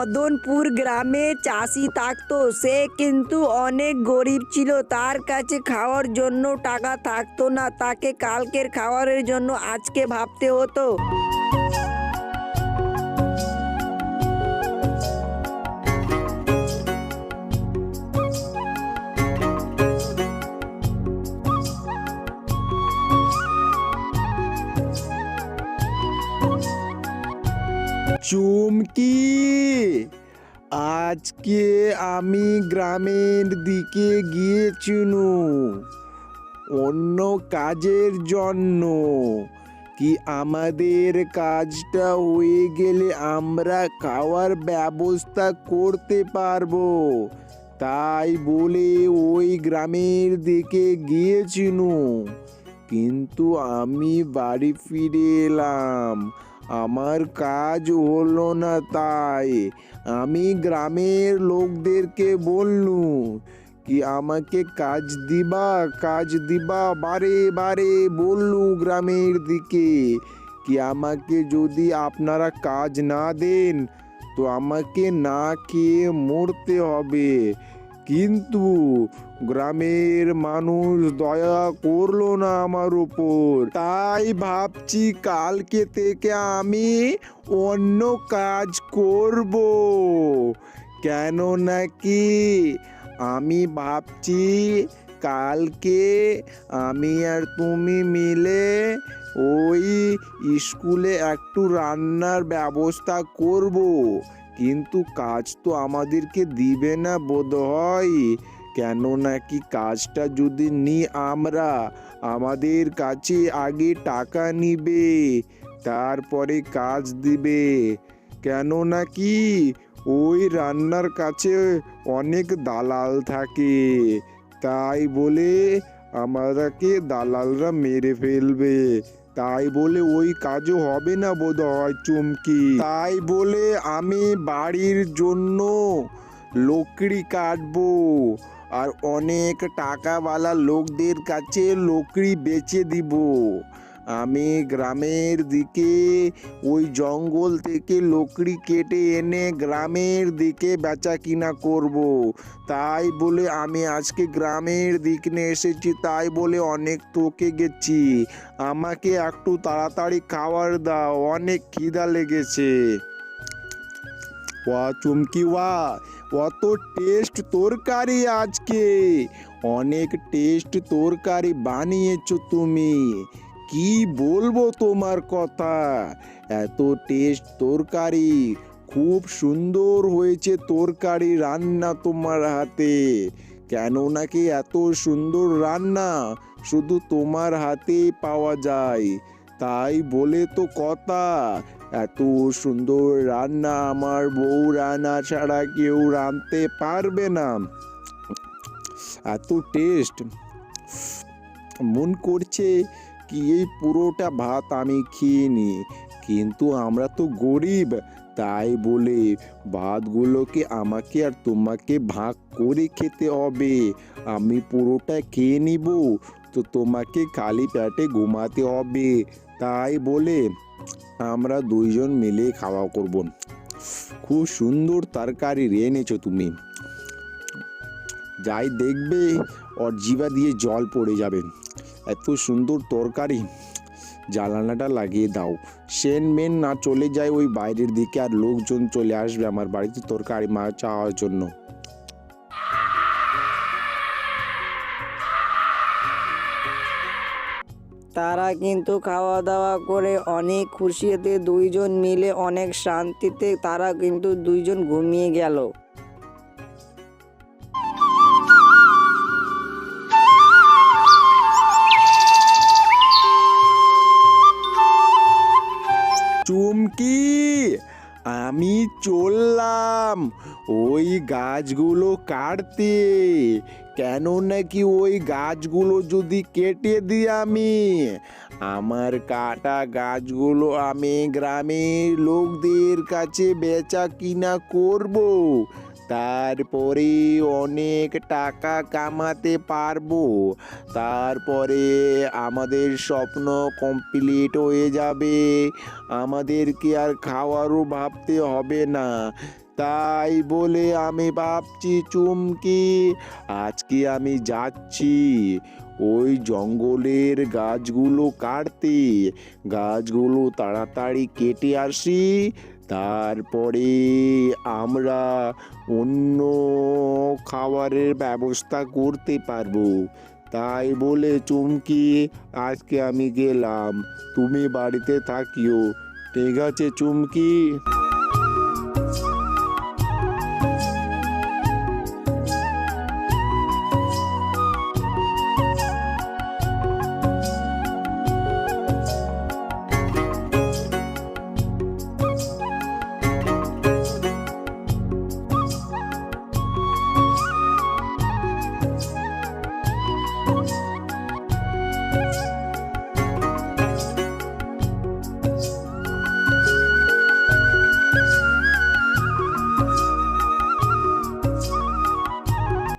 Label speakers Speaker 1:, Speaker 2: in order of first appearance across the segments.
Speaker 1: মদনপুর গ্রামে চাষি থাকতো। সে কিন্তু অনেক গরিব ছিল। তার কাছে খাওয়ার জন্য টাকা থাকতো না। তাকে কালকের খাবারের জন্য আজকে ভাবতে হতো।
Speaker 2: চুমকি আজকে আমি গ্রামের দিকে গিয়েছিনু। অন্য কাজের জন্য। কি আমাদের কাজটা হয়ে গেলে আমরা খাওয়ার ব্যবস্থা করতে পারব? তাই বলে ওই গ্রামের দিকে গিয়েছিনু। কিন্তু আমি বাড়ি ফিরে এলাম। আমার কাজ হলো না তাই। আমি গ্রামের লোকদেরকে বললু কি আমাকে কাজ দিবা? কাজ দিবা? বারে বারে বললু গ্রামের দিকে, কি আমাকে যদি আপনারা কাজ না দেন, তো আমাকে না খেয়ে মরতে হবে। কিন্তু গ্রামের মানুষ দয়া করল না আমার উপর। তাই ভাবছি কালকে থেকে আমি অন্য কাজ করব। কেন নাকি? আমি ভাবছি কালকে আমি আর তুমি মিলে ওই স্কুলে একটু রান্নার ব্যবস্থা করব। কিন্তু কাজ তো আমাদেরকে দিবে না বোধ হয় কেন নাকি কাজটা যদি নি আমরা, আমাদের কাছে আগে টাকা নিবে, তারপরে কাজ দিবে। কেন নাকি ওই রান্নার কাছে অনেক দালাল থাকে। তাই বলে আমাদেরকে দালালরা মেরে ফেলবে। তাই বলে ওই কাজও হবে না বোধ হয় চুমকি। তাই বলে আমি বাড়ির জন্য লকড়ি কাটবো। আর অনেক টাকাওয়ালা লোকদের কাছে লকড়ি বেচে দিব। আমি গ্রামের দিকে, ওই জঙ্গল থেকে লকড়ি কেটে এনে গ্রামের দিকে বেচা কিনা করব। তাই বলে আমি আজকে গ্রামের দিক নিয়ে এসেছি, তাই বলে অনেক তোকে গেছি। আমাকে একটু তাড়াতাড়ি খাবার দাও, অনেক খিদা লেগেছে। ওয়া চুমকি ওয়া, অত টেস্ট তরকারি আজকে। অনেক টেস্ট তরকারি বানিয়েছো তুমি। কি বলব তোমার কথা? এত টেস্ট তরকারি, খুব সুন্দর হয়েছে তরকারি রান্না তোমার হাতে। কেন নাকি এত সুন্দর রান্না? শুধু তোমার হাতেই পাওয়া যায়। তাই বলে তো কথা, এত সুন্দর রান্না আমার বউ রান্না ছাড়া কেউ রাঁধতে পারবে না। এত টেস্ট মন করছে কি এই পুরোটা ভাত আমি খেয়ে নি কিন্তু আমরা তো গরিব। তাই বলে ভাতগুলোকে আমাকে আর তোমাকে ভাগ করে খেতে হবে। আমি পুরোটা খেয়ে নিব। তো তোমাকে খালি পেটে ঘুমাতে হবে। তাই বলে আমরা দুইজন মিলে খাওয়া করব। খুব সুন্দর তরকারি এনেছো তুমি। যাই দেখবে, ওর জিভা দিয়ে জল পড়ে যাবে। এত সুন্দর তরকারি। জ্বালানাটা লাগিয়ে দাও। সেন মেন না চলে যায় ওই বাইরের দিকে আর লোকজন চলে আসবে আমার বাড়িতে তরকারি মা চাওয়ার জন্য।
Speaker 1: তারা কিন্তু খাওয়া দাওয়া করে অনেক খুশিতে দুইজন মিলে অনেক শান্তিতে তারা কিন্তু দুইজন ঘুমিয়ে গেল।
Speaker 2: চুমকি আমি চললাম। ওই গাছগুলো কাটতে। কেন নাকি ওই গাছগুলো যদি কেটে দিই আমি? আমার কাটা গাছগুলো আমি গ্রামের লোকদের কাছে বেচা কিনা করব। তারপরে অনেক টাকা কামাতে পারব। তারপরে আমাদের স্বপ্ন কমপ্লিট হয়ে যাবে। আমাদেরকে আর খাওয়ারও ভাবতে হবে না। তাই বলে আমি ভাবছি চুমকি। আজকে আমি যাচ্ছি ওই জঙ্গলের গাছগুলো কাটতে। গাছগুলো তাড়াতাড়ি কেটে আসি। তারপরে আমরা অন্য খাবারের ব্যবস্থা করতে পারব। তাই বলে চুমকি আজকে আমি গেলাম। তুমি বাড়িতে থাকিও। ঠিক আছে, চুমকি।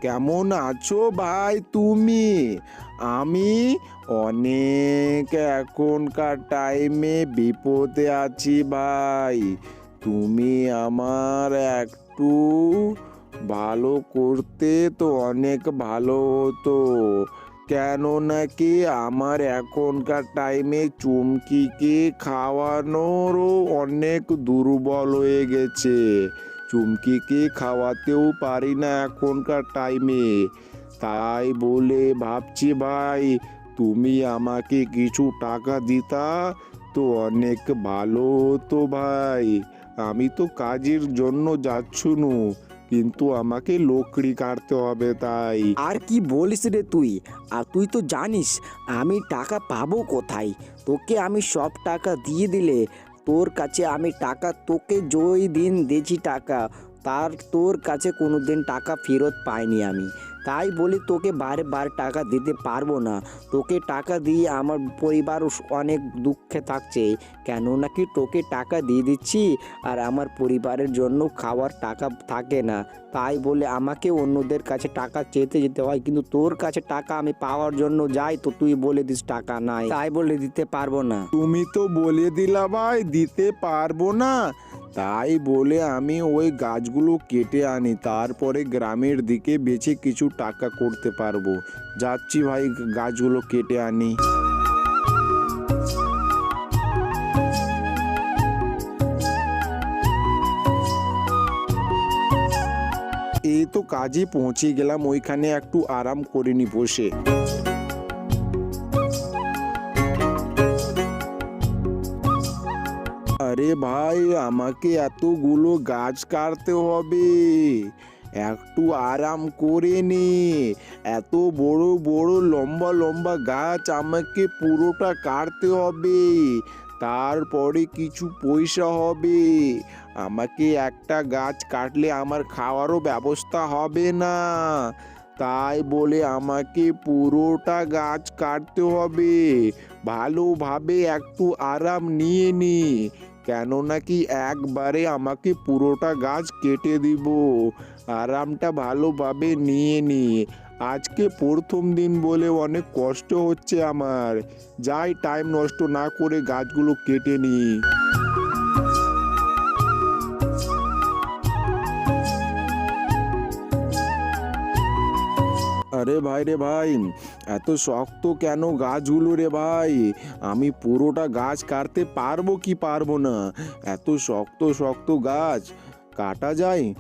Speaker 2: কেমন আছো ভাই তুমি? আমি অনেক এখনকার টাইমে বিপদে আছি ভাই। তুমি আমার একটু ভালো করতে তো অনেক ভালো হতো। কেন নাকি আমার এখনকার টাইমে চুমকিকে খাওয়ানোরও অনেক দুর্বল হয়ে গেছে। চুমকিকে খাওয়াতেও পারি না এখনকার টাইমে তাই বলে ভাবছি ভাই, তুমি আমাকে কিছু টাকা দিতা তো অনেক ভালো হতো ভাই। আমি তো কাজের জন্য যাচ্ছুনু কিন্তু আমাকে লোকড়ি কাটতে হবে তাই।
Speaker 3: আর কি বলিস রে তুই? আর তুই তো জানিস, আমি টাকা পাবো কোথায়? তোকে আমি সব টাকা দিয়ে দিলে, তোর কাছে আমি টাকা, তোকে যেই দিন দিয়েছি টাকা, তার তোর কাছে কোনো দিন টাকা ফেরত পাইনি আমি। তাই বলি তোকে বারে বার টাকা দিতে পারব না। তোকে টাকা দিয়ে আমার পরিবার অনেক দুঃখে থাকছে। কেন নাকি তোকে টাকা দিয়ে দিচ্ছি আর আমার পরিবারের জন্য খাওয়ার টাকা থাকে না। তাই বলে আমাকে অন্যদের কাছে টাকা চেতে যেতে হয়, কিন্তু তোর কাছে টাকা আমি পাওয়ার জন্য যাই তো তুই বলে দিস টাকা নাই। তাই বলে দিতে পারব না।
Speaker 2: তুমি তো বলে দিলা ভাই, দিতে পারব না। তাই বলে আমি ওই গাছগুলো কেটে আনি, তারপরে গ্রামের দিকে বেছে কিছু টাকা করতে পারব। যাচ্ছি ভাই, গাছগুলো কেটে আনি। এই তো কাজে পৌঁছে গেলাম, ওইখানে একটু আরাম করিনি বসে। আরে ভাই, আমাকে এতগুলো গাছ কাটতে হবে। একটু আরাম করে নে। এত বড় বড়, লম্বা লম্বা গাছ আমাকে পুরোটা কাটতে হবে। তারপরে কিছু পয়সা হবে। আমাকে একটা গাছ কাটলে আমার খাওয়ারও ব্যবস্থা হবে না। তাই বলে আমাকে পুরোটা গাছ কাটতে হবে। ভালোভাবে একটু আরাম নিয়ে নি। কেন নাকি একবারে আমাকে পুরোটা গাছ কেটে দিব। আরামটা ভালোভাবে নিয়ে নি। আজকে প্রথম দিন বলে অনেক কষ্ট হচ্ছে আমার। যাই টাইম নষ্ট না করে গাছগুলো কেটে নিই আরে ভাই রে ভাই এত শক্ত কেন গাছগুলো রে ভাই? আমি পুরোটা গাছ কাটতে পারব কি পারব না? এত শক্ত শক্ত গাছ। কাটা যায়?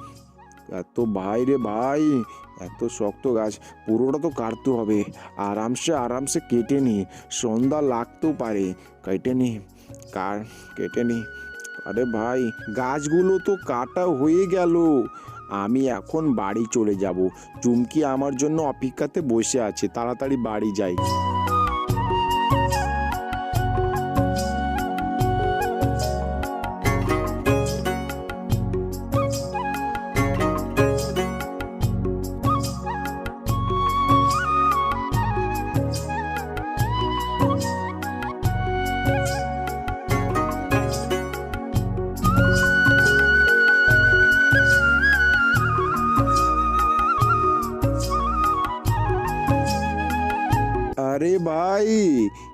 Speaker 2: এত ভাই রে ভাই, এত শক্ত গাছ। পুরোটা তো কাটতে হবে। আরামসে আরামসে কেটে নি। সন্ধ্যা লাগতেও পারে। কেটে নি। কার, কেটে নি। আরে ভাই, গাছগুলো তো কাটা হয়ে গেল। আমি এখন বাড়ি চলে যাব। চুমকি আমার জন্য অপেক্ষাতে বসে আছে। তাড়াতাড়ি বাড়ি যাই।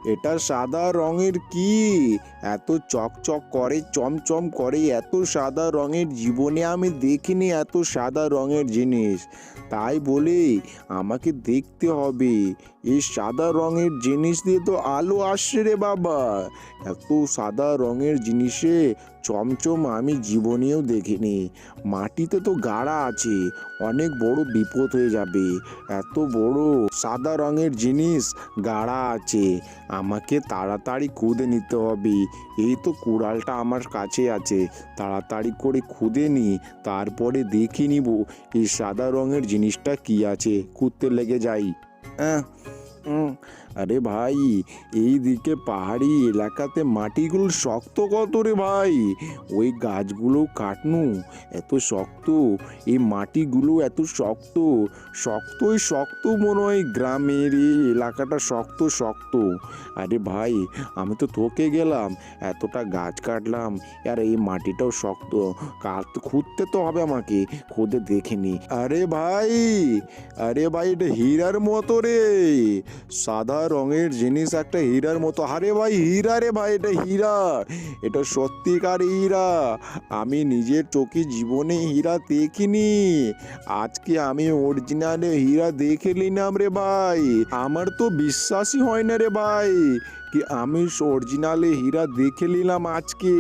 Speaker 2: এটা সাদা রঙের কি? এত চকচক করে, চমচম করে, এত সাদা রঙের জীবনে আমি দেখিনি এত সাদা রঙের জিনিস। তাই বলে আমাকে দেখতে হবে। এই সাদা রঙের জিনিস দিয়ে তো আলো আসছে রে বাবা। এত সাদা রঙের জিনিসে চমচম আমি জীবনেও দেখিনি। মাটিতে তো গাড়া আছে অনেক বড় বিপদ হয়ে যাবে। এত বড় সাদা রঙের জিনিস গাড়া আছে আমাকে তাড়াতাড়ি খুদে নিতে হবে। এই তো কুড়ালটা আমার কাছে আছে তাড়াতাড়ি করে খুদে নি তারপরে দেখে নিব এই সাদা রঙের জিনিসটা কি আছে খুঁজতে লেগে যাই। আহ, 嗯 আরে ভাই এই দিকে পাহাড়ি এলাকাতে মাটিগুলো শক্ত কত রে ভাই? ওই গাছগুলো কাটনু, এত শক্ত। এই মাটিগুলো এত শক্ত, শক্তই শক্ত মনে হয় গ্রামের এই এলাকাটা শক্ত শক্ত। আরে ভাই, আমি তো থকে গেলাম, এতটা গাছ কাটলাম, আর এই মাটিটাও শক্ত। কাট খুঁজতে তো হবে আমাকে খুদে দেখেনি আরে ভাই আরে ভাই, এটা হীরার মতো রে। সাদা রঙের জিনিস একটা হীরার মতো। আরে ভাই, হীরা রে ভাই, এটা হীরা। এটা সত্যিকার হীরা। আমি নিজের চোখে জীবনে হীরা দেখিনি। আজকে আমি অরিজিনালে হীরা দেখে নিলাম রে ভাই। আমার তো বিশ্বাসই হয় না রে ভাই, কি আমি অরিজিনালে হীরা দেখে নিলাম আজকে।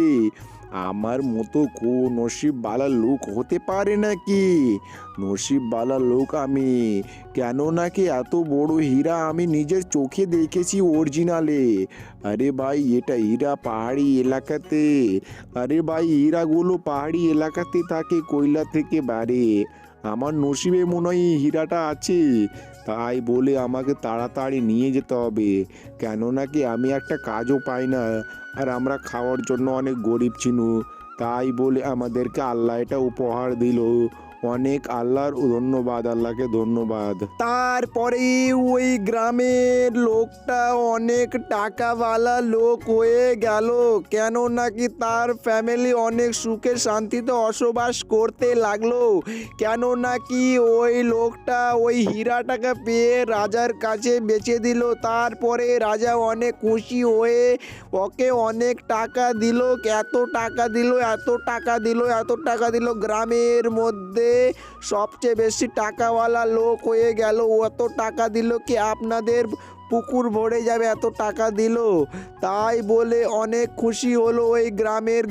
Speaker 2: আমার মতো কো নসিবওয়ালা লোক হতে পারে নাকি? নসিবওয়ালা লোক আমি। কেন নাকি এত বড় হীরা আমি নিজের চোখে দেখেছি অরিজিনালে আরে ভাই, এটা হীরা পাহাড়ি এলাকাতে। আরে ভাই, হীরাগুলো পাহাড়ি এলাকাতে থাকে কয়লা থেকে বাড়ে। আমার নসিবে মনে হয় হীরাটা আছে। তাই বলে আমাকে তাড়াতাড়ি নিয়ে যেতে হবে। কেন নাকি আমি একটা কাজও পাই না। আর আমরা খাওয়ার জন্য অনেক গরিব চিনু। তাই বলে আমাদেরকে আল্লাহ এটা উপহার দিল। অনেক আল্লাহর ধন্যবাদ, আল্লাহকে ধন্যবাদ।
Speaker 3: তারপরে ওই গ্রামের লোকটা অনেক টাকাওয়ালা লোক হয়ে গেল কেন নাকি তার ফ্যামিলি অনেক সুখে শান্তিতে বসবাস করতে লাগল কেন নাকি ওই লোকটা ওই হীরাটাকে পেয়ে রাজার কাছে বেচে দিল। তারপরে রাজা অনেক খুশি হয়ে ওকে অনেক টাকা দিল, এত টাকা দিল, এত টাকা দিল, এত টাকা দিল। গ্রামের মধ্যে সবচেয়ে বেশি টাকাওয়ালা লোক হয়ে গেল। অত টাকা দিল কি আপনাদের পুকুর ভরে যাবে? এত টাকা দিল। তাই বলে অনেক খুশি হলো ওই গ্রামের